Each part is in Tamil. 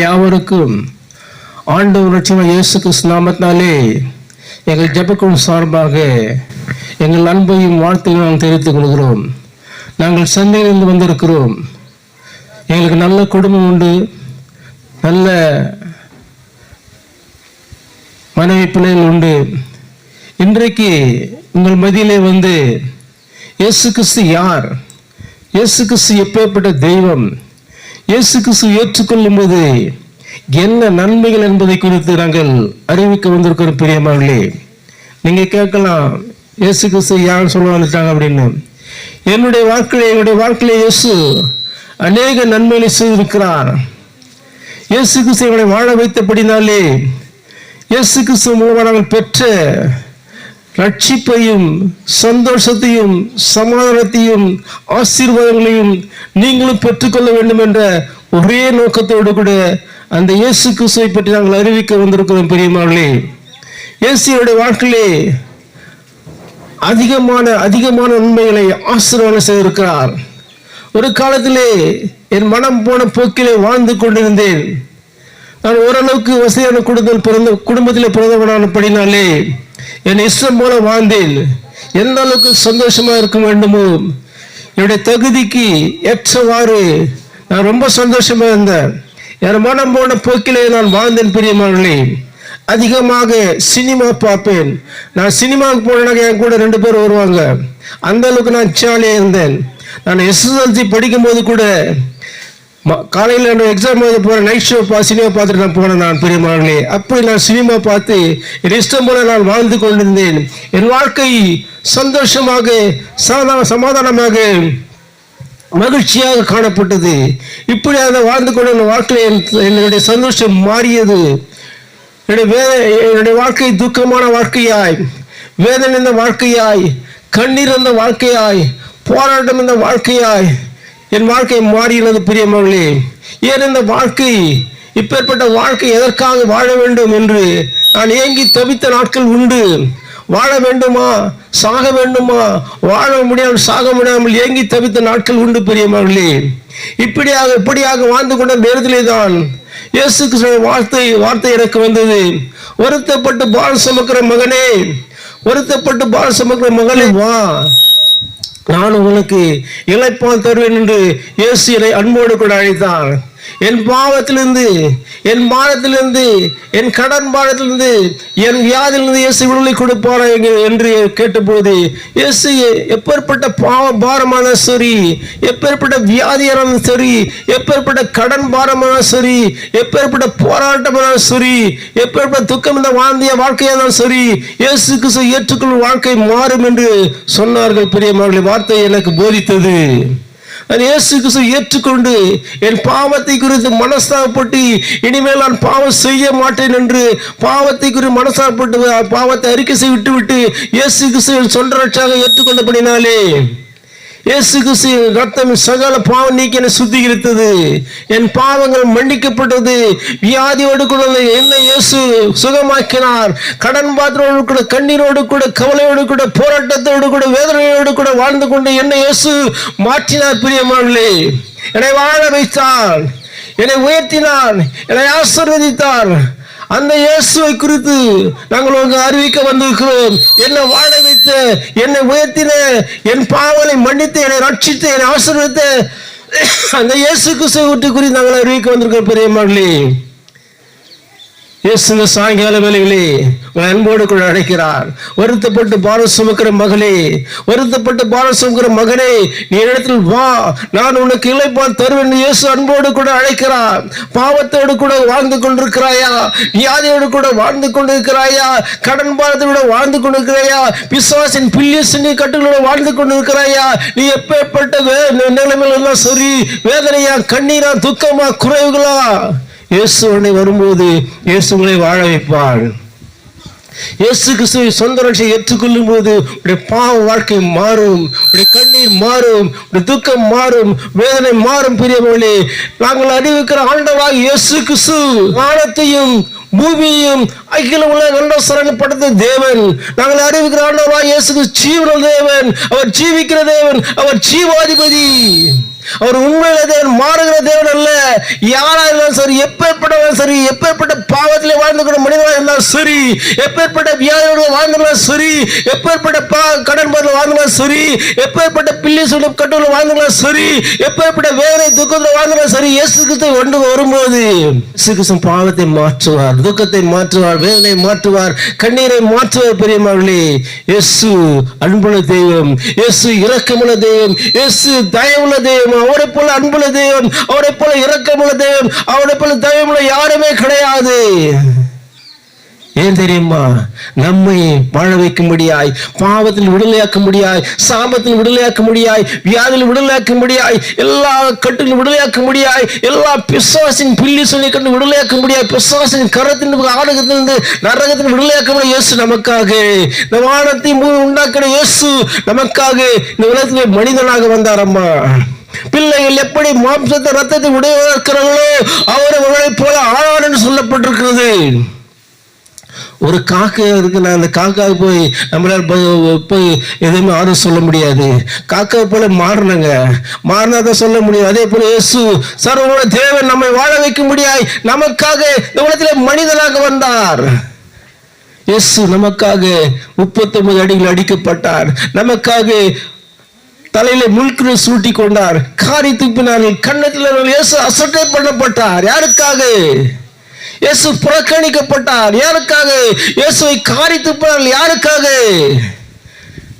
யாவருக்கும் ஆண்டவர் லட்சுமி இயேசு கிறிஸ்து நாமத்தினாலே எங்கள் ஜபக்குழு சார்பாக எங்கள் அன்பையும் வாழ்த்தையும் நாங்கள் தெரிவித்துக் கொள்கிறோம். நாங்கள் சென்னையிலிருந்து வந்திருக்கிறோம். எங்களுக்கு நல்ல குடும்பம் உண்டு. நல்ல மனைவி பிள்ளைகள் உண்டு. இன்றைக்கு உங்கள் மதியிலே வந்து இயேசு கிறிஸ்து யார்? இயேசு கிறிஸ்து எப்பேற்பட்ட தெய்வம்? இயேசு கிறிஸ்து ஏற்றுக்கொள்ளும் போது என்ன நன்மைகள் என்பதை குறித்து நாங்கள் அறிவிக்க வந்திருக்கிறோம் பிரியமானே நீங்க கேட்கலாம் இயேசு கிறிஸ்து யார் சொல்ல வந்துட்டாங்க? அப்படின்னு. என்னுடைய வாழ்க்கையில என்னுடைய வாழ்க்கையில இயேசு அநேக நன்மைகளை செய்திருக்கிறார். இயேசு கிறிஸ்து எங்களை வாழ வைத்தபடினாலே இயேசு கிறிஸ்து மூலமாக நாங்கள் பெற்ற ரட்சிப்பையும் சந்தோஷத்தையும் சமாதானத்தையும் ஆசீர்வாதங்களையும் நீங்களும் பெற்றுக்கொள்ள வேண்டும் என்ற ஒரே நோக்கத்தோடு கூட அந்த இயேசு கிறிஸ்துவை பற்றி நாங்கள் அறிவிக்க வந்திருக்கிறோம் பெரியமார்களே. இயேசுடைய வாழ்க்கையிலே அதிகமான அதிகமான உண்மைகளை ஆசீர்வாதம் செய்திருக்கிறார். ஒரு காலத்திலே என் மனம் போன போக்கிலே வாழ்ந்து கொண்டிருந்தேன். நான் ஓரளவுக்கு வசதியான குடும்பத்தில் பிறந்த குடும்பத்தில் பிறந்தவனான படினாலே என் இஷ்டம் போல வாழ்ந்தேன். எந்த அளவுக்கு சந்தோஷமா இருக்க வேண்டுமோ என்னுடைய தகுதிக்கு ஏற்றவாறு நான் ரொம்ப சந்தோஷமா இருந்தேன். என் மனம் போன போக்கிலே நான் வாழ்ந்தேன் பிரியமானே அதிகமாக சினிமா பார்ப்பேன். நான் சினிமாவுக்கு போனாக்க என் கூட ரெண்டு பேர் வருவாங்க. அந்த அளவுக்கு நான் ஜாலியாக இருந்தேன். நான் எஸ்எஸ்எல்சி படிக்கும்போது கூட காலையில் நான் எக்ஸாம் எழுத போகிறேன் நைட் ஷோ பா சினிமா பார்த்துட்டு நான் போனேன் நான் பெரியமானே அப்படி நான் சினிமா பார்த்து என் இஷ்டம் போல நான் வாழ்ந்து கொண்டிருந்தேன். என் வாழ்க்கை சந்தோஷமாக சாதா சமாதானமாக மகிழ்ச்சியாக காணப்பட்டது. இப்படி அதை வாழ்ந்து கொண்டு என் வாழ்க்கையில் என்னுடைய சந்தோஷம் மாறியது. என்னுடைய வே என்னுடைய வாழ்க்கை துக்கமான வாழ்க்கையாய் வேதனை இந்த வாழ்க்கையாய் கண்ணீர் இந்த வாழ்க்கையாய் போராட்டம் இந்த வாழ்க்கையாய் என் வாழ்க்கை மாறியுள்ளது பிரியமகளே ஏன் இந்த வாழ்க்கை? இப்பேற்பட்ட வாழ்க்கை எதற்காக வாழ வேண்டும் என்று நான் ஏங்கி தவித்த நாட்கள் உண்டு. வாழ வேண்டுமா? சாக வேண்டுமா? வாழ முடியாமல் சாக முடியாமல் ஏங்கி தவித்த நாட்கள் உண்டு பெரியமகளே இப்படியாக இப்படியாக வாழ்ந்து கொண்ட நேரத்திலே தான் இயேசு கிருஷ்ண வார்த்தை வார்த்தை எனக்கு வந்தது. வருத்தப்பட்டு பால் சுமக்கிற மகனே வருத்தப்பட்டு பால் சுமக்கிற மகளே வா. நான் உங்களுக்கு இழைப்பால் தருவேன் என்று இயேசு அன்போடு கூட அழைத்தான் என் பாவத்திலிருந்து என் மானத்திலிருந்து என் கடன் பாரத்திலிருந்து என் வியாதியிலிருந்து இயேசு விடுதலை கொடுப்பாரா என்று கேட்டபோது இயேசு எப்பேற்பட்ட பாவ பாரமான சரி எப்பேற்பட்ட வியாதியான சரி எப்பேற்பட்ட கடன் பாரமான சரி எப்பேற்பட்ட போராட்டமான சரி எப்பேற்பட்ட துக்கம் இந்த வாழ்ந்திய வாழ்க்கையான சரி இயேசு கிறிஸ்து ஏற்றுக்கொள்ளும் வாழ்க்கை மாறும் என்று சொன்னார்கள். பெரியவர்களை வார்த்தை எனக்கு போதித்தது. நான் இயேசு கிறிஸ்து ஏற்றுக்கொண்டு என் பாவத்தை குறித்து மனஸ்தாபப்பட்டு இனிமேல் நான் பாவம் செய்ய மாட்டேன் என்று பாவத்தை குறித்து மனஸ்தாபப்பட்டு பாவத்தை அறிக்கை செய்து விட்டுவிட்டு இயேசு கிறிஸ்து என் ரட்சாக ஏற்றுக்கொண்டபடினாலே இயேசு கிறிஸ்துவின் ரத்தம் சகல பாவம் நீக்கி என்னை சுத்திகரித்தது என் பாவங்கள் மன்னிக்கப்பட்டது. வியாதியோடு கூட என்ன இயேசு சுகமாக்கினார். கடன் பாத்திரோடு கூட கண்ணீரோடு கூட கவலையோடு கூட போராட்டத்தோடு கூட வேதனையோடு கூட வாழ்ந்து கொண்டு என்னை இயேசு மாற்றினார் பிரியமானே என்னை வாழ வைத்தார். என்னை உயர்த்தினார். என்னை ஆசீர்வதித்தார். அந்த இயேசுவை குறித்து நாங்கள் உங்க அறிவிக்க வந்திருக்கிறோம். என்னை வாழ வைத்த என்னை உயர்த்தின என் பாவலை மன்னித்து என்னை ரட்சித்து என்னை ஆசீர்வதித்த அந்த இயேசு கிறிஸ்துவை குறித்து நாங்கள் அறிவிக்க வந்திருக்கிறோம் பெரியமார்களே. இயேசு இந்த சாயங்கால வேலைகளே உன் அன்போடு கூட அழைக்கிறார். வருத்தப்பட்டு பாரம் சுமக்கிற மகளே வருத்தப்பட்டு பாரம் சுமக்கிற மகனே நீ இடத்தில் வா நான் உனக்கு இளைப்பால் தருவேன் இயேசு அன்போடு கூட அழைக்கிறார். பாவத்தோடு கூட வாழ்ந்து கொண்டிருக்கிறாயா? வியாதியோடு கூட வாழ்ந்து கொண்டிருக்கிறாயா? கடன் பாரத்தோட வாழ்ந்து கொண்டிருக்கிறாயா? பிசாசின் பில்லிய சின்னி கட்டுகளோட வாழ்ந்து கொண்டிருக்கிறாயா? நீ எப்பேற்பட்ட வே- நிலைமையில எல்லாம் சரி வேதனையா கண்ணீரா துக்கமா குறைவுகளா? இயேசுவனை வரும்போது இயேசுவனை வாழ வைப்பார். இயேசு கிறிஸ்துவை சொந்த ரட்சியை ஏற்றுக்கொள்ளும் போது உடைய பாவ வாழ்க்கை மாறும் உடைய கண்ணீர் மாறும் உடைய துக்கம் மாறும் வேதனை மாறும் பிரியமொழி நாங்கள் அறிவிக்கிற ஆண்டவராக இயேசு கிறிஸ்து வானத்தையும் பூமியையும் அகில உள்ள நல்ல சரணப்படுத்த தேவன். நாங்கள் அறிவிக்கிற ஆண்டவா இயேசு ஜீவன தேவன் அவர் ஜீவிக்கிற தேவன் அவர் ஜீவாதிபதி. அவர் உண்மையில தேவன் மாறுகிற தேவன் அல்ல. யாரா இருந்தாலும் சரி எப்பேற்பட்டவன் சரி எப்பேற்பட்ட பாவத்திலே கொண்ட மனிதனாக இருந்தாலும் சரி எப்பேற்பட்ட வியாதியோடு வாழ்ந்தாலும் சரி எப்பேற்பட்ட பா கடன் பதில் வாழ்ந்தாலும் சரி எப்பேற்பட்ட பில்லி சொல்லி கட்டுல வாழ்ந்தாலும் சரி எப்பேற்பட்ட வேதனை துக்கத்தில் வாழ்ந்தாலும் சரி இயேசு கிறிஸ்து கொண்டு வரும்போது இயேசு கிறிஸ்து பாவத்தை மாற்றுவார் துக்கத்தை மாற்றுவார் வேதனை மாற்றுவார் கண்ணீரை மாற்றுவார் பெரியமார்களே இயேசு அன்புள்ள தெய்வம் இயேசு இரக்கமுள்ள தெய்வம் இயேசு தயவுள்ள தெய்வம் அவரை போல அன்புள்ள தேவன். அவரை போல இரக்கமுள்ள தேவன். அவரை போல தயமுள்ள யாருமே கிடையாது. ஏன் தெரியுமா? நம்மை வாழ வைக்கும்படியாய் பாவத்தில் விடுதலையாக்க முடியாய் சாபத்தில் விடுதலையாக்க முடியாய் வியாதியில் விடுதலையாக்க முடியாய் எல்லா கட்டிலும் விடுதலையாக்க முடியாய் எல்லா பிசாசின் பில்லி சொல்லி கண்டு விடுதலையாக்க முடியாய் பிசாசின் கரத்தின் ஆடகத்திலிருந்து நரகத்தின் விடுதலையாக்க முடியும் இயேசு நமக்காக இந்த வானத்தை பூமி உண்டாக்கின இயேசு நமக்காக இந்த உலகத்திலே மனிதனாக வந்தாரம்மா பிள்ளைகள் எப்படி மாம்சத்தை ரத்தத்தை உடையவர்களோ அவர் அவர்களைப் போல ஆளான் என்று சொல்லப்பட்டிருக்கிறது. ஒரு காக்கை இருக்குன்னா அந்த காக்கா போய் நம்மளால் போய் எதுவுமே ஆறும் சொல்ல முடியாது. காக்காவை போல மாறினங்க மாறினாதான் சொல்ல முடியும். அதே போல இயேசு சர்வ தேவன் நம்மை வாழ வைக்க முடியாய் நமக்காக இந்த உலகத்தில் மனிதனாக வந்தார். இயேசு நமக்காக முப்பத்தொன்பது அடிகள் அடிக்கப்பட்டார். நமக்காக தலையில முள்கிற சூட்டி கொண்டார். காரி துப்பினார்கள் கண்ணத்தில் இயேசு அசட்டை பண்ணப்பட்டார். யாருக்காக? இயேசு புறக்கணிக்கப்பட்டார். யாருக்காக? இயேசுவை காரி துப்பினார்கள். யாருக்காக?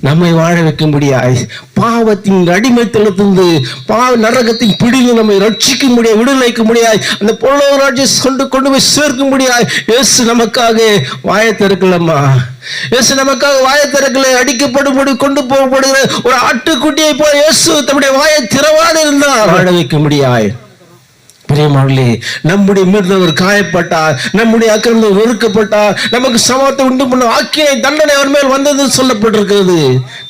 நம்மை வாழ வைக்கும்படியாய் பாவத்தின் அடிமைத்தனத்திலிருந்து பாவ நரகத்தின் பிடியில் நம்மை ரட்சிக்க முடியாது விடுதலைக்க முடியாய் அந்த பொருளாதார கொண்டு கொண்டு போய் சேர்க்க முடியாய் இயேசு நமக்காக வாயை திறக்கலம்மா. இயேசு நமக்காக வாயை திறக்கல அடிக்கப்படும்படி கொண்டு போகப்படுகிற ஒரு ஆட்டுக்குட்டியை போல இயேசு தம்முடைய வாயை திறவாது இருந்தால் வாழ வைக்க முடியாய் பிரியமானே நம்முடைய மீறினவர் காயப்பட்டார் நம்முடைய அக்கிரமம் வெறுக்கப்பட்டார் நமக்கு சமத்தை உண்டு பண்ண ஆக்கினை தண்டனை அவர் மேல் வந்தது சொல்லப்பட்டிருக்கிறது.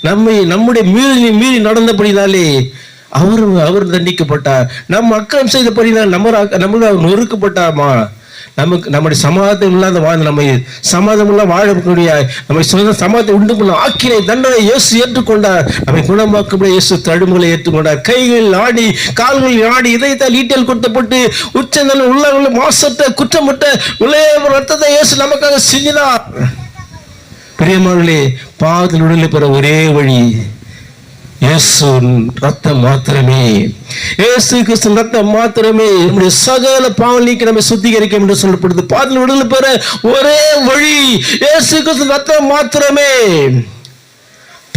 நம்மை நம்முடைய மீறி மீறி நடந்தபடினாலே அவர் அவர் தண்டிக்கப்பட்டார். நம்ம அக்கிரம் செய்தபடினால் நம்ம நம்ம அவர் நொறுக்கப்பட்டாமா நமக்கு நம்முடைய சமாதம் இல்லாத வாழ்ந்து நம்மை சமாதம் இல்லாத வாழக்கூடிய நம்மை சொந்த சமாதத்தை உண்டு பண்ண ஆக்கினை தண்டனை இயேசு ஏற்றுக்கொண்டார். நம்மை குணமாக்கப்பட இயேசு தடுமுகளை ஏற்றுக்கொண்டார். கைகள் ஆடி கால்களில் ஆடி இதயத்தால் ஈட்டல் கொடுத்தப்பட்டு உச்சந்தல் உள்ள மாசற்ற குற்றமற்ற உள்ளே ரத்தத்தை இயேசு நமக்காக செஞ்சினார் பிரியமானவர்களே பாவத்தில் விடுதலை பெற ஒரே வழி இயேசு ரத்தம் மாத்திரமே. இயேசு கிறிஸ்து ரத்தம் மாத்திரமே. நம்முடைய சகல பாவம் நம்ம சுத்திகரிக்க சுத்திகரிக்கும் என்று சொல்லப்படுது. பாவத்தில் விடுதலை பெற ஒரே வழி இயேசு கிறிஸ்து ரத்தம் மாத்திரமே.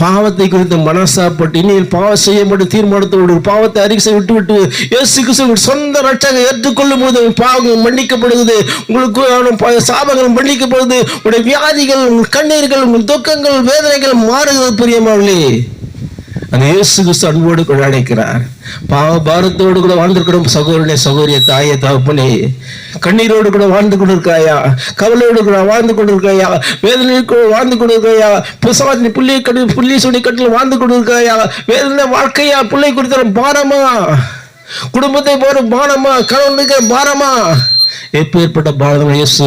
பாவத்தை குறித்து மனசாப்பட்டு இனியில் பாவம் செய்ய மட்டும் தீர்மானத்தோடு பாவத்தை அறிக்கை விட்டு விட்டு இயேசு கிறிஸ்து சொந்த ரட்சக ஏற்றுக்கொள்ளும் போது பாவம் மன்னிக்கப்படுகிறது. உங்களுக்கு ஆன சாபங்கள் மன்னிக்கப்படுது உங்களுடைய வியாதிகள் உங்கள் கண்ணீர்கள் உங்கள் துக்கங்கள் வேதனைகள் மாறுகிறது பிரியமாவளே அந்த இயேசு கிறிஸ்து அன்போடு கூட அழைக்கிறார் பாவ பாரத்தோடு கூட வாழ்ந்திருக்கிற சகோதரனே சகோதரிய தாயே தகப்பனே. கண்ணீரோடு கூட வாழ்ந்து கொண்டிருக்காயா கவலையோடு கூட வாழ்ந்து கொண்டிருக்காயா வேதனையோடு கூட வாழ்ந்து கொண்டிருக்காயா பிசவாத்தின் புள்ளி கட்டு புள்ளி சுடி கட்டில் வாழ்ந்து கொண்டிருக்காயா வேதனை வாழ்க்கையா? பிள்ளை கொடுத்த பாரமா? குடும்பத்தை போற பாரமா? கணவனுக்கு பாரமா? எப்பேற்பட்ட பாரதம் இயேசு.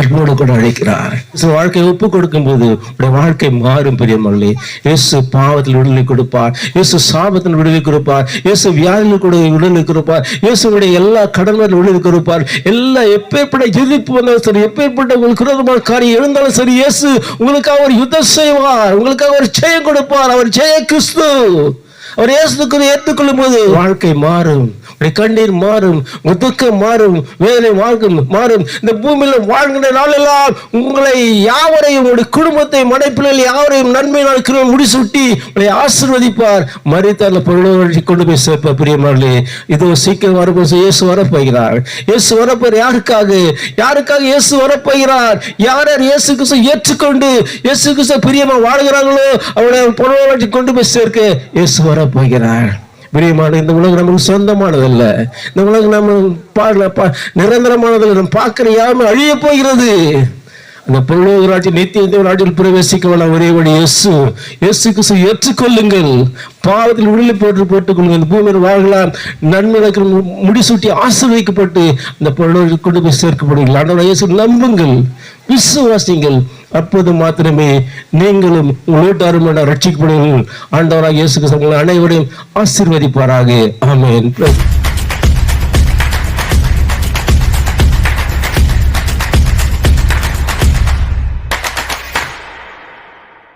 அன்போடு கூட அழைக்கிறார். இயேசு வாழ்க்கையை ஒப்பு கொடுக்கும் போது உடைய வாழ்க்கை மாறும் பெரியமல்லி. இயேசு பாவத்தில் விடுதலை கொடுப்பார். இயேசு சாபத்தில் விடுதலை கொடுப்பார். இயேசு வியாதியில் கூட விடுதலை கொடுப்பார். இயேசுடைய எல்லா கடன்களில் விடுதலை கொடுப்பார். எல்லா எப்பேற்பட்ட எதிர்ப்பு வந்தாலும் சரி எப்பேற்பட்ட உங்களுக்கு விரோதமான காரியம் இருந்தாலும் சரி இயேசு உங்களுக்காக ஒரு யுத்தம் செய்வார். உங்களுக்காக ஒரு ஜெயம் கொடுப்பார். அவர் ஜெய கிறிஸ்து. அவர் இயேசுக்கு ஏற்றுக்கொள்ளும் போது வாழ்க்கை மாறும். கண்ணீர் மாறும் துக்கம் மாறும் வேலை மாறும் மாறும். இந்த பூமியில வாழ்கின்ற நாளெல்லாம் உங்களை யாவரையும் உங்களுடைய குடும்பத்தை மனைப்பிள்ளைகள் யாவரையும் நன்மை நாட்கள் முடிசூட்டி உங்களை ஆசிர்வதிப்பார். மறித்தால பொருளை கொண்டு போய் சேர்ப்பார் பிரியமார்களே இதோ சீக்கிரம் வரப்போ இயேசு வரப்போகிறார். இயேசு வரப்போர் யாருக்காக? யாருக்காக இயேசு வரப்போகிறார்? யார் யார் இயேசு கிறிஸ்து ஏற்றுக்கொண்டு இயேசு கிறிஸ்து பிரியமா வாழ்கிறார்களோ அவருடைய பொருளை கொண்டு போய் சேர்க்க இயேசு வரப்போகிறார். பிரியமான இந்த உலகம் நமக்கு சொந்தமானதல்ல. இந்த உலகம் நம்ம பா- பா- நிரந்தரமானதில் நம்ம பார்க்கிற யாருமே அழிய போகிறது. அந்த பரலோக ராஜ்யம் நித்திய ராஜ்யம் பிரவேசிக்க வேணாம் ஒரே வழி இயேசு. இயேசு கிறிஸ்து ஏற்றுக்கொள்ளுங்கள். பாவத்தில் விடுதலை போட்டு போட்டுக் கொள்ளுங்கள் இந்த பூமியில் வாழலாம் நன்மை முடிசூட்டி ஆசீர்வதிக்கப்பட்டு அந்த பரலோகத்தில் கொண்டு போய் சேர்க்கப்படுவீர்கள் ஆண்டவராக இயேசு நம்புங்கள். விசுவாசிங்கள் அப்போது மாத்திரமே நீங்களும் உங்கள் வீட்டாரும் ரட்சிக்கப்படுவீர்கள் ஆண்டவராக இயேசு கிறிஸ்து உங்களை அனைவரையும் ஆசீர்வதிப்பாராக. ஆமேன்.